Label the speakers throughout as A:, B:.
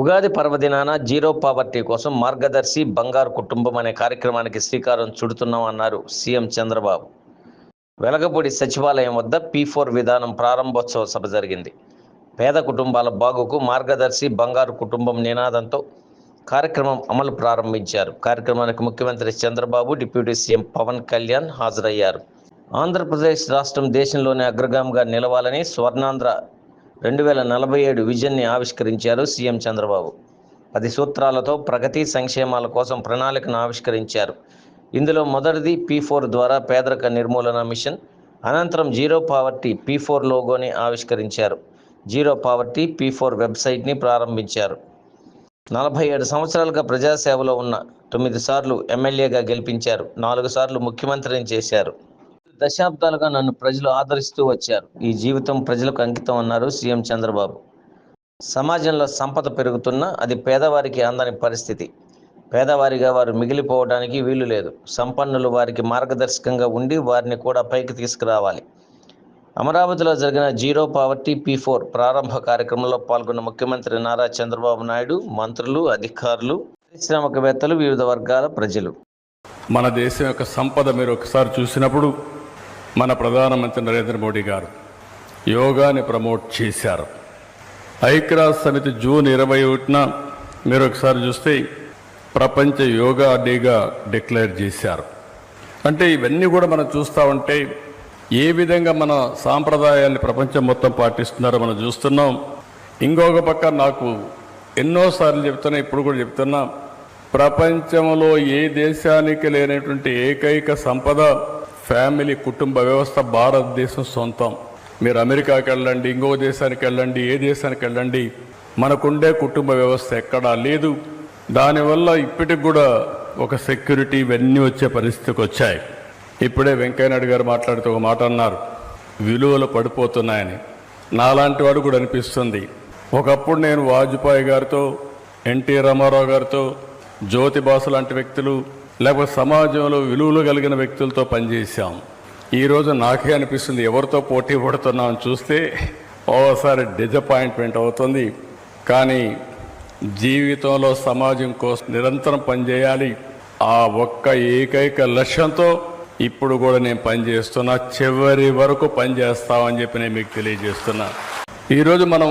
A: ఉగాది పర్వదినాన zero poverty కోసం మార్గదర్శి బంగారు కుటుంబం అనే కార్యక్రమానికి శ్రీకారం చుడుతున్నామన్నారు సీఎం చంద్రబాబు. వెలగపూడి సచివాలయం వద్ద పీ ఫోర్ విధానం ప్రారంభోత్సవ సభ జరిగింది. పేద కుటుంబాల బాగుకు మార్గదర్శి బంగారు కుటుంబం నినాదంతో కార్యక్రమం అమలు ప్రారంభించారు. కార్యక్రమానికి ముఖ్యమంత్రి చంద్రబాబు డిప్యూటీ సీఎం పవన్ కళ్యాణ్ హాజరయ్యారు. ఆంధ్రప్రదేశ్ రాష్ట్రం దేశంలోనే అగ్రగామిగా నిలవాలని స్వర్ణాంధ్ర రెండు వేల నలభై ఏడు విజన్ని ఆవిష్కరించారు సీఎం చంద్రబాబు. పది సూత్రాలతో ప్రగతి సంక్షేమాల కోసం ప్రణాళికను ఆవిష్కరించారు. ఇందులో మొదటిది పీ ఫోర్ ద్వారా పేదరిక నిర్మూలన మిషన్. అనంతరం జీరో పావర్టీ పీ ఫోర్ లోగోని ఆవిష్కరించారు. జీరో పావర్టీ పీ ఫోర్ వెబ్సైట్ని ప్రారంభించారు. నలభై ఏడు సంవత్సరాలుగా ప్రజాసేవలో ఉన్న తొమ్మిది సార్లు ఎమ్మెల్యేగా గెలిపించారు. నాలుగు సార్లు ముఖ్యమంత్రిని చేశారు. దశాబ్దాలుగా నన్ను ప్రజలు ఆదరిస్తూ వచ్చారు. ఈ జీవితం ప్రజలకు అంకితం అన్నారు సీఎం చంద్రబాబు. సమాజంలో సంపద పెరుగుతున్నా అది పేదవారికి అందని పరిస్థితి. పేదవారిగా వారు మిగిలిపోవడానికి వీలు లేదు. సంపన్నులు వారికి మార్గదర్శకంగా ఉండి వారిని కూడా పైకి తీసుకురావాలి. అమరావతిలో జరిగిన జీరో పావర్టీ పీ ఫోర్ ప్రారంభ కార్యక్రమంలో పాల్గొన్న ముఖ్యమంత్రి నారా చంద్రబాబు నాయుడు మంత్రులు అధికారులు పారిశ్రామికవేత్తలు వివిధ వర్గాల ప్రజలు.
B: మన దేశం యొక్క సంపద మీరు ఒకసారి చూసినప్పుడు మన ప్రధానమంత్రి నరేంద్ర మోడీ గారు యోగాని ప్రమోట్ చేశారు. ఐక్యరాజ్ సమితి జూన్ ఇరవై ఒకటిన మీరు ఒకసారి చూస్తే ప్రపంచ యోగా డేగా డిక్లేర్ చేశారు. అంటే ఇవన్నీ కూడా మనం చూస్తూ ఉంటే ఏ విధంగా మన సాంప్రదాయాన్ని ప్రపంచం మొత్తం పాటిస్తున్నారో మనం చూస్తున్నాం. ఇంకొక పక్క నాకు ఎన్నోసార్లు చెప్తున్నా ఇప్పుడు కూడా చెప్తున్నా ప్రపంచంలో ఏ దేశానికి లేనటువంటి ఏకైక సంపద ఫ్యామిలీ కుటుంబ వ్యవస్థ భారతదేశం సొంతం. మీరు అమెరికాకి వెళ్ళండి ఇంకో దేశానికి వెళ్ళండి ఏ దేశానికి వెళ్ళండి మనకుండే కుటుంబ వ్యవస్థ ఎక్కడా లేదు. దానివల్ల ఇప్పటికి కూడా ఒక సెక్యూరిటీ ఇవన్నీ వచ్చే పరిస్థితికి వచ్చాయి. ఇప్పుడే వెంకయ్యనాయుడు గారు మాట్లాడుతూ ఒక మాట అన్నారు. విలువలు పడిపోతున్నాయని. నాలాంటి వాడు కూడా అనిపిస్తుంది. ఒకప్పుడు నేను వాజ్పేయి గారితో ఎన్టీ రామారావు గారితో జ్యోతి బాసు లాంటి వ్యక్తులు లేకపోతే సమాజంలో విలువలు కలిగిన వ్యక్తులతో పనిచేశాం. ఈరోజు నాకే అనిపిస్తుంది ఎవరితో పోటీ పడుతున్నాం చూస్తే ఓసారి డిజపాయింట్మెంట్ అవుతుంది. కానీ జీవితంలో సమాజం కోసం నిరంతరం పనిచేయాలి. ఆ ఒక్క ఏకైక లక్ష్యంతో ఇప్పుడు కూడా నేను పనిచేస్తున్నా. చివరి వరకు పనిచేస్తామని చెప్పి నేను మీకు తెలియజేస్తున్నా. ఈరోజు మనం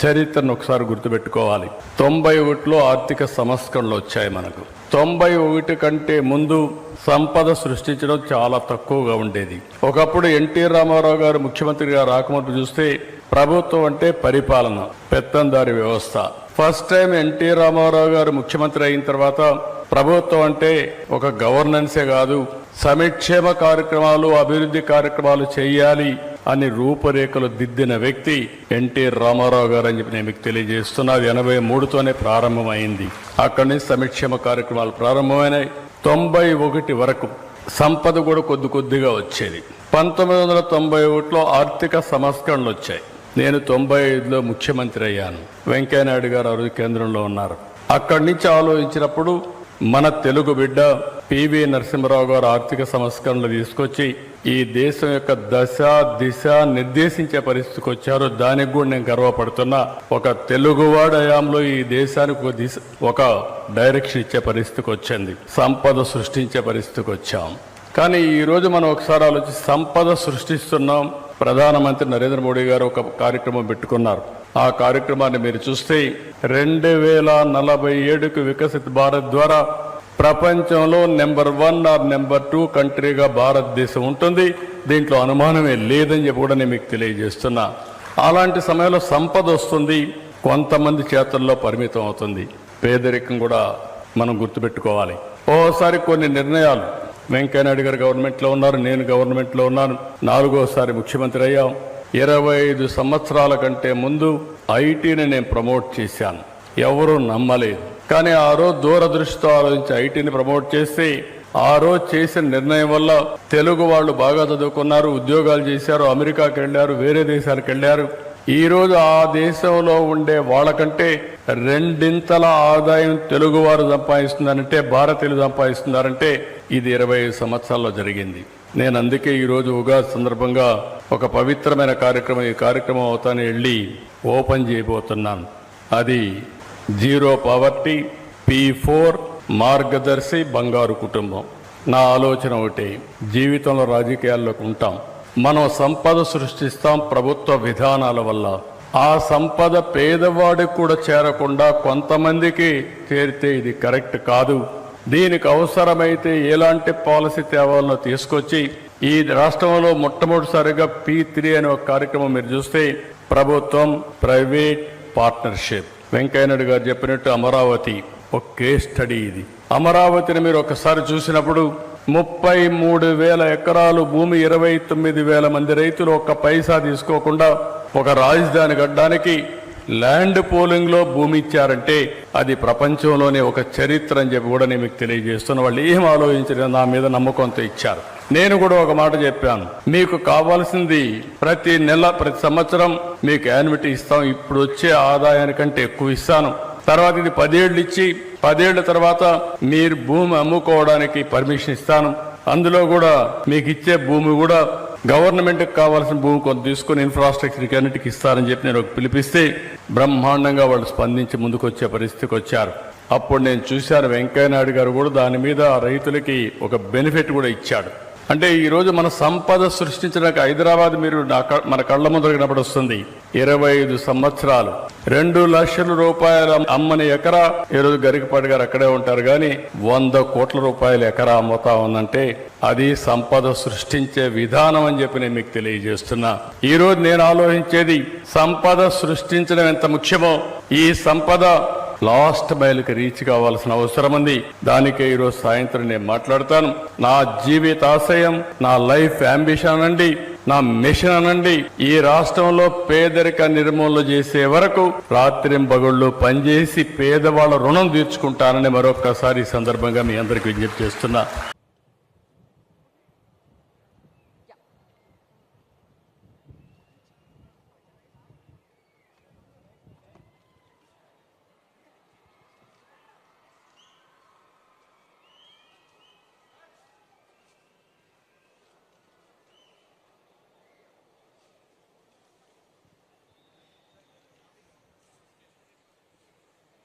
B: చరిత్రను ఒకసారి గుర్తుపెట్టుకోవాలి. తొంభై ఒకటిలో ఆర్థిక సంస్కరణలు వచ్చాయి మనకు. తొంభై ఒకటి కంటే ముందు సంపద సృష్టించడం చాలా తక్కువగా ఉండేది. ఒకప్పుడు ఎన్టీ రామారావు గారు ముఖ్యమంత్రిగా రాకముందు చూస్తే ప్రభుత్వం అంటే పరిపాలన పెత్తందారి వ్యవస్థ. ఫస్ట్ టైం ఎన్టీ రామారావు గారు ముఖ్యమంత్రి అయిన తర్వాత ప్రభుత్వం అంటే ఒక గవర్నెన్సే కాదు సమిక్షేమ కార్యక్రమాలు అభివృద్ధి కార్యక్రమాలు చేయాలి అని రూపురేఖలు దిద్దిన వ్యక్తి ఎన్టీ రామారావు గారు అని చెప్పి నేను మీకు తెలియజేస్తున్నా. ఎనభై మూడుతోనే ప్రారంభమైంది. అక్కడి నుంచి సంక్షేమ కార్యక్రమాలు ప్రారంభమైనాయి. తొంభై ఒకటి వరకు సంపద కూడా కొద్ది కొద్దిగా వచ్చేది. పంతొమ్మిది వందల తొంభై ఒకటిలో ఆర్థిక సంస్కరణలు వచ్చాయి. నేను తొంభై ఐదులో ముఖ్యమంత్రి అయ్యాను. వెంకయ్యనాయుడు గారు ఆ రోజు కేంద్రంలో ఉన్నారు. అక్కడి నుంచి ఆలోచించినప్పుడు మన తెలుగు బిడ్డ పివి నరసింహరావు గారు ఆర్థిక సంస్కరణలు తీసుకొచ్చి ఈ దేశం యొక్క దశ దిశ నిర్దేశించే పరిస్థితికి వచ్చారు. దానికి కూడా నేను గర్వపడుతున్నా. ఒక తెలుగువాడు హయాంలో ఈ దేశానికి ఒక దిశ ఒక డైరెక్షన్ ఇచ్చే పరిస్థితికి వచ్చింది. సంపద సృష్టించే పరిస్థితికి వచ్చాం. కానీ ఈ రోజు మనం ఒకసారి ఆలోచి సంపద సృష్టిస్తున్నాం. ప్రధానమంత్రి నరేంద్ర మోడీ గారు ఒక కార్యక్రమం పెట్టుకున్నారు. ఆ కార్యక్రమాన్ని మీరు చూస్తే రెండు వేల నలభై ఏడుకు వికసిత్ భారత్ ద్వారా ప్రపంచంలో number one or number two కంట్రీగా భారతదేశం ఉంటుంది. దీంట్లో అనుమానమే లేదని చెప్పి కూడా నేను మీకు తెలియజేస్తున్నా. అలాంటి సమయంలో సంపద వస్తుంది. కొంతమంది చేతుల్లో పరిమితం అవుతుంది. పేదరికం కూడా మనం గుర్తుపెట్టుకోవాలి. ఓసారి కొన్ని నిర్ణయాలు. వెంకయ్యనాయుడు గారు గవర్నమెంట్లో ఉన్నారు. నేను గవర్నమెంట్లో ఉన్నాను. నాలుగోసారి ముఖ్యమంత్రి అయ్యాం. ఇరవై ఐదు సంవత్సరాల కంటే ముందు ఐటీని నేను ప్రమోట్ చేశాను. ఎవరూ నమ్మలేదు. కానీ ఆ రోజు దూరదృష్టితో ఆలోచించి ఐటీని ప్రమోట్ చేస్తే ఆ రోజు చేసిన నిర్ణయం వల్ల తెలుగు వాళ్ళు బాగా చదువుకున్నారు ఉద్యోగాలు చేశారు అమెరికాకి వెళ్ళారు వేరే దేశాలకు వెళ్ళారు. ఈ రోజు ఆ దేశంలో ఉండే వాళ్ళకంటే రెండింతల ఆదాయం తెలుగు వారు సంపాదిస్తున్నారంటే భారతీయులు సంపాదిస్తున్నారంటే ఇది ఇరవై ఐదు సంవత్సరాల్లో జరిగింది. నేను అందుకే ఈరోజు ఉగాది సందర్భంగా ఒక పవిత్రమైన కార్యక్రమం ఈ కార్యక్రమం అవుతాను వెళ్ళి ఓపెన్ చేయబోతున్నాను. అది జీరో పావర్టీ పీ ఫోర్ మార్గదర్శి బంగారు కుటుంబం. నా ఆలోచన ఒకటి జీవితంలో రాజకీయాల్లోకి ఉంటాం. మనం సంపద సృష్టిస్తాం ప్రభుత్వ విధానాల వల్ల. ఆ సంపద పేదవాడికి కూడా చేరకుండా కొంతమందికి చేరితే ఇది కరెక్ట్ కాదు. దీనికి అవసరమైతే ఎలాంటి పాలసీ తేవాలనో తీసుకొచ్చి ఈ రాష్ట్రంలో మొట్టమొదటిసారిగా పీ త్రీ అనే ఒక కార్యక్రమం మీరు చూస్తే ప్రభుత్వం ప్రైవేట్ పార్ట్నర్షిప్. వెంకయ్యనాయుడు గారు చెప్పినట్టు అమరావతి ఒక కేస్ స్టడీ ఇది. అమరావతిని మీరు ఒకసారి చూసినప్పుడు ముప్పై మూడు వేల ఎకరాలు భూమి ఇరవై తొమ్మిది వేల మంది రైతులు ఒక్క పైసా తీసుకోకుండా ఒక రాజధాని కట్టడానికి ల్యాండ్ పోలింగ్లో భూమి ఇచ్చారంటే అది ప్రపంచంలోనే ఒక చరిత్ర అని చెప్పి కూడా నేను మీకు తెలియజేస్తున్న వాళ్ళు ఏం ఆలోచించిన నా మీద నమ్మకంతో ఇచ్చారు. నేను కూడా ఒక మాట చెప్పాను. మీకు కావాల్సింది ప్రతి నెల ప్రతి సంవత్సరం మీకు యాన్యుటీ ఇస్తాం. ఇప్పుడు వచ్చే ఆదాయానికంటే ఎక్కువ ఇస్తాను. తర్వాత ఇది పదేళ్ళు ఇచ్చి పదేళ్ళ తర్వాత మీరు భూమి అమ్ముకోవడానికి పర్మిషన్ ఇస్తాను. అందులో కూడా మీకు ఇచ్చే భూమి కూడా గవర్నమెంట్కి కావాల్సిన భూమి కొంత తీసుకొని ఇన్ఫ్రాస్ట్రక్చర్కి అన్నిటికి ఇస్తారని చెప్పి నేను ఒక పిలిపిస్తే బ్రహ్మాండంగా వాళ్ళు స్పందించి ముందుకు వచ్చే పరిస్థితికి వచ్చారు. అప్పుడు నేను చూశాను వెంకయ్యనాయుడు గారు కూడా దాని మీద రైతులకి ఒక బెనిఫిట్ కూడా ఇచ్చాడు. అంటే ఈరోజు మన సంపద సృష్టించడానికి హైదరాబాద్ మీరు మన కళ్ళ ముందర కనపడొస్తుంది ఇరవై ఐదు సంవత్సరాలు. రెండు లక్షల రూపాయల అమ్మని ఎకరా ఈ రోజు గరికపాటి గారు అక్కడే ఉంటారు. కానీ వంద కోట్ల రూపాయల ఎకరా అమ్ముతా ఉందంటే అది సంపద సృష్టించే విధానం అని చెప్పి నేను మీకు తెలియజేస్తున్నా. ఈరోజు నేను ఆలోచించేది సంపద సృష్టించడం ఎంత ముఖ్యమో ఈ సంపద లాస్ట్ మైల్కి రీచ్ కావాల్సిన అవసరం ఉంది. దానికే ఈరోజు సాయంత్రం నేను మాట్లాడతాను. నా జీవిత ఆశయం నా లైఫ్ అంబిషన్ అండి నా మిషన్ అనండి. ఈ రాష్ట్రంలో పేదరిక నిర్మూలన చేసే వరకు రాత్రి రాత్రింబగళ్ళు పనిచేసి పేదవాళ్ళ రుణం తీర్చుకుంటానని మరొక్కసారి ఈ సందర్భంగా మీ అందరికి విజ్ఞప్తి చేస్తున్నా.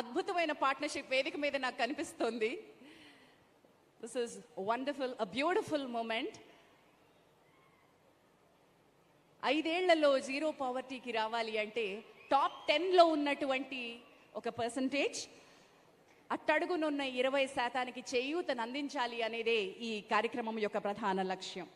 C: అద్భుతమైన పార్ట్నర్షిప్ వేదిక మీద నాకు కనిపిస్తుంది. This is wonderful a beautiful moment ఐదేళ్ళలో zero పావర్టీకి రావాలి అంటే టాప్ టెన్లో ఉన్నటువంటి ఒక పర్సంటేజ్ అట్టడుగునున్న ఇరవై శాతానికి చేయూతను అందించాలి అనేదే ఈ కార్యక్రమం యొక్క ప్రధాన లక్ష్యం.